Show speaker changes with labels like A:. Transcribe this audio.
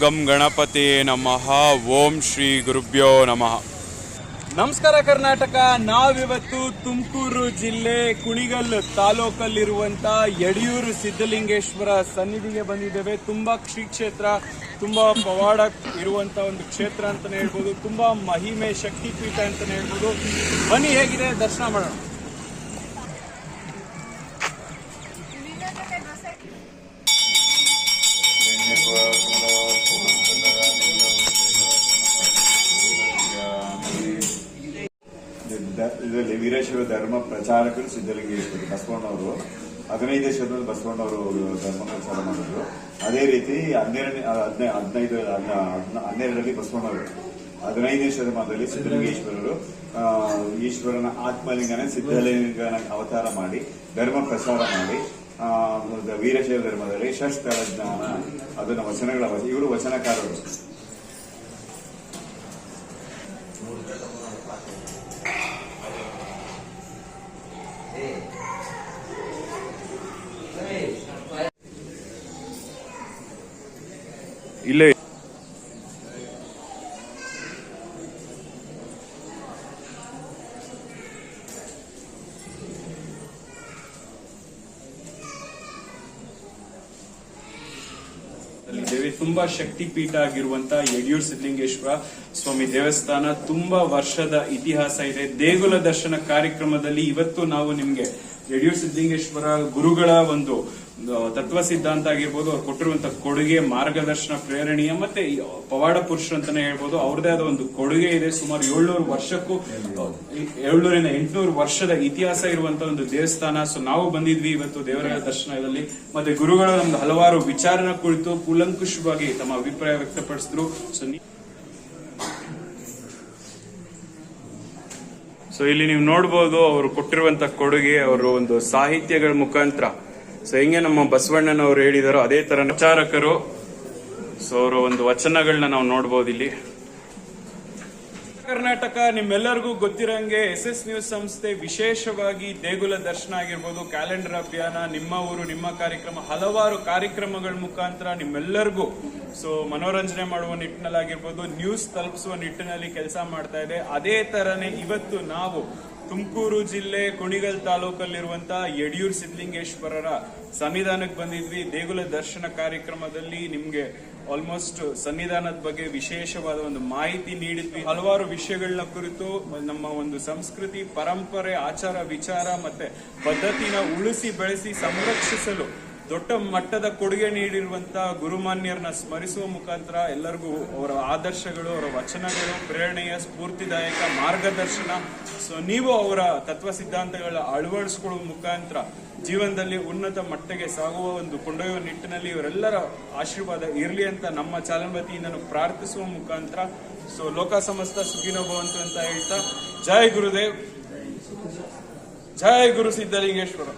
A: ಗಂ ಗಣಪತಿ ನಮಃ, ಓಂ ಶ್ರೀ ಗುರುಭ್ಯೋ ನಮಃ.
B: ನಮಸ್ಕಾರ ಕರ್ನಾಟಕ, ನಾವಿವತ್ತು ತುಮಕೂರು ಜಿಲ್ಲೆ ಕುಣಿಗಲ್ ತಾಲೂಕಲ್ಲಿರುವಂತ ಯಡಿಯೂರು ಸಿದ್ಧಲಿಂಗೇಶ್ವರ ಸನ್ನಿಧಿಗೆ ಬಂದಿದ್ದೇವೆ. ತುಂಬಾ ಕ್ಷೇತ್ರ, ತುಂಬಾ ಪವಾಡ ಇರುವಂತ ಒಂದು ಕ್ಷೇತ್ರ ಅಂತಾನೆ ಹೇಳ್ಬೋದು, ತುಂಬಾ ಮಹಿಮೆ ಶಕ್ತಿಪೀಠ ಅಂತಾನೆ ಹೇಳ್ಬೋದು. ಬನ್ನಿ, ಹೇಗಿದೆ? ದರ್ಶನ ಮಾಡೋಣ.
C: ಇದರಲ್ಲಿ ವೀರಶೈವ ಧರ್ಮ ಪ್ರಚಾರಕರು ಸಿದ್ಧಲಿಂಗೇಶ್ವರ, ಬಸವಣ್ಣವರು. ಹದಿನೈದು ಬಸವಣ್ಣ ಬಸವಣ್ಣವರು ಧರ್ಮ ಪ್ರಚಾರ ಮಾಡಿದ್ರು. ಅದೇ ರೀತಿ ಹನ್ನೆರಡನೇ ಹದಿನೈದು ಹದ್ನ- ಹದ್ನ- ಹನ್ನೆರಡರಲ್ಲಿ ಬಸವಣ್ಣವರು. ಹದಿನೈದನೇ ಶತಮಾನದಲ್ಲಿ ಸಿದ್ದಲಿಂಗೇಶ್ವರರು ಈಶ್ವರನ ಆತ್ಮಲಿಂಗನ ಸಿದ್ಧಲಿಂಗನ ಅವತಾರ ಮಾಡಿ, ಧರ್ಮ ಪ್ರಸಾರ ಮಾಡಿ ವೀರಶೈವ ಧರ್ಮದಲ್ಲಿ ಷಷ್ಠಳ ಜ್ಞಾನ ಅದನ್ನ ವಚನಗಳ ವಚ- ಇವರು ವಚನಕಾರರು.
A: ಇಲ್ಲೇ
B: ದೇವಿ ತುಂಬಾ ಶಕ್ತಿ ಪೀಠ ಆಗಿರುವಂತ ಯಡಿಯೂರ್ ಸಿದ್ಧಲಿಂಗೇಶ್ವರ ಸ್ವಾಮಿ ದೇವಸ್ಥಾನ ತುಂಬಾ ವರ್ಷದ ಇತಿಹಾಸ ಇದೆ. ದೇಗುಲ ದರ್ಶನ ಕಾರ್ಯಕ್ರಮದಲ್ಲಿ ಇವತ್ತು ನಾವು ನಿಮ್ಗೆ ಯಡಿಯೂರ್ ಸಿದ್ಧಲಿಂಗೇಶ್ವರ ಗುರುಗಳ ಒಂದು ತತ್ವ ಸಿದ್ಧಾಂತ ಆಗಿರ್ಬೋದು, ಅವ್ರು ಕೊಟ್ಟಿರುವಂತ ಕೊಡುಗೆ, ಮಾರ್ಗದರ್ಶನ, ಪ್ರೇರಣೀಯ ಮತ್ತೆ ಪವಾಡ ಪುರುಷರು ಅಂತಾನೆ ಹೇಳ್ಬೋದು ಅವ್ರದೇ ಆದ ಒಂದು ಕೊಡುಗೆ ಇದೆ. ಸುಮಾರು ಏಳ್ನೂರು ವರ್ಷಕ್ಕೂ ಏಳ್ನೂರಿಂದ ಎಂಟುನೂರು ವರ್ಷದ ಇತಿಹಾಸ ಇರುವಂತ ಒಂದು ದೇವಸ್ಥಾನ. ಸೊ ನಾವು ಬಂದಿದ್ವಿ ಇವತ್ತು ದೇವರ ದರ್ಶನದಲ್ಲಿ. ಮತ್ತೆ ಗುರುಗಳ ಒಂದು ಹಲವಾರು ವಿಚಾರನ ಕುರಿತು ಕೂಲಂಕುಷವಾಗಿ ತಮ್ಮ ಅಭಿಪ್ರಾಯ ವ್ಯಕ್ತಪಡಿಸಿದ್ರು. ಸೊ
A: ಸೊ ಇಲ್ಲಿ ನೀವು ನೋಡ್ಬೋದು, ಅವರು ಕೊಟ್ಟಿರುವಂತ ಕೊಡುಗೆ, ಅವರು ಒಂದು ಸಾಹಿತ್ಯಗಳ ಮುಖಾಂತರ ಸೊ ಹೆಂಗೆ ನಮ್ಮ ಬಸವಣ್ಣನವರು ಹೇಳಿದಾರೋ ಅದೇ ತರ ಪ್ರಚಾರಕರು. ಸೊ ಅವರ ಒಂದು ವಚನಗಳನ್ನ ನಾವು ನೋಡ್ಬೋದು ಇಲ್ಲಿ.
B: ಕರ್ನಾಟಕ, ನಿಮ್ಮೆಲ್ಲರಿಗೂ ಗೊತ್ತಿರಂಗೆ ಎಸ್ ಎಸ್ ನ್ಯೂಸ್ ಸಂಸ್ಥೆ ವಿಶೇಷವಾಗಿ ದೇಗುಲ ದರ್ಶನ ಆಗಿರ್ಬೋದು, ಕ್ಯಾಲೆಂಡರ್ ಅಭಿಯಾನ, ನಿಮ್ಮ ಊರು, ನಿಮ್ಮ ಕಾರ್ಯಕ್ರಮ, ಹಲವಾರು ಕಾರ್ಯಕ್ರಮಗಳ ಮುಖಾಂತರ ನಿಮ್ಮೆಲ್ಲರಿಗೂ. ಸೊ ಮನೋರಂಜನೆ ಮಾಡುವ ನಿಟ್ಟಿನಲ್ಲಾಗಿರ್ಬೋದು ನ್ಯೂಸ್ ತಲುಪಿಸುವ ನಿಟ್ಟಿನಲ್ಲಿ ಕೆಲಸ ಮಾಡ್ತಾ ಇದೆ. ಅದೇ ತರನೇ ಇವತ್ತು ನಾವು ತುಮಕೂರು ಜಿಲ್ಲೆ ಕುಣಿಗಲ್ ತಾಲೂಕಲ್ಲಿರುವಂಥ ಯಡಿಯೂರು ಸಿದ್ಧಲಿಂಗೇಶ್ವರರ ಸನ್ನಿಧಾನಕ್ಕೆ ಬಂದಿದ್ವಿ. ದೇಗುಲ ದರ್ಶನ ಕಾರ್ಯಕ್ರಮದಲ್ಲಿ ನಿಮ್ಗೆ ಆಲ್ಮೋಸ್ಟ್ ಸನ್ನಿಧಾನದ ಬಗ್ಗೆ ವಿಶೇಷವಾದ ಒಂದು ಮಾಹಿತಿ ನೀಡಿದ್ವಿ. ಹಲವಾರು ವಿಷಯಗಳನ್ನ ಕುರಿತು ನಮ್ಮ ಒಂದು ಸಂಸ್ಕೃತಿ, ಪರಂಪರೆ, ಆಚಾರ, ವಿಚಾರ ಮತ್ತೆ ಪದ್ಧತಿನ ಉಳಿಸಿ ಬೆಳೆಸಿ ಸಂರಕ್ಷಿಸಲು ದೊಡ್ಡ ಮಟ್ಟದ ಕೊಡುಗೆ ನೀಡಿರುವಂತಹ ಗುರುಮಾನ್ಯರನ್ನ ಸ್ಮರಿಸುವ ಮುಖಾಂತರ ಎಲ್ಲರಿಗೂ ಅವರ ಆದರ್ಶಗಳು, ಅವರ ವಚನಗಳು, ಪ್ರೇರಣೆಯ ಸ್ಫೂರ್ತಿದಾಯಕ ಮಾರ್ಗದರ್ಶನ. ಸೊ ನೀವು ಅವರ ತತ್ವ ಸಿದ್ಧಾಂತಗಳ ಅಳವಡಿಸಿಕೊಳ್ಳುವ ಮುಖಾಂತರ ಜೀವನದಲ್ಲಿ ಉನ್ನತ ಮಟ್ಟಕ್ಕೆ ಸಾಗುವ ಒಂದು ಕೊಂಡೊಯ್ಯುವ ನಿಟ್ಟಿನಲ್ಲಿ ಇವರೆಲ್ಲರ ಆಶೀರ್ವಾದ ಇರಲಿ ಅಂತ ನಮ್ಮ ಚಾಲನ್ ವತಿಯಿಂದ ನಾವು ಪ್ರಾರ್ಥಿಸುವ ಮುಖಾಂತರ. ಸೊ ಲೋಕ ಸಮಸ್ತ ಸುಖಿನ ಅಂತ ಹೇಳ್ತಾ ಜಯ ಗುರುದೇವ್. ಜಯ ಗುರು ಸಿದ್ಧಲಿಂಗೇಶ್ವರ.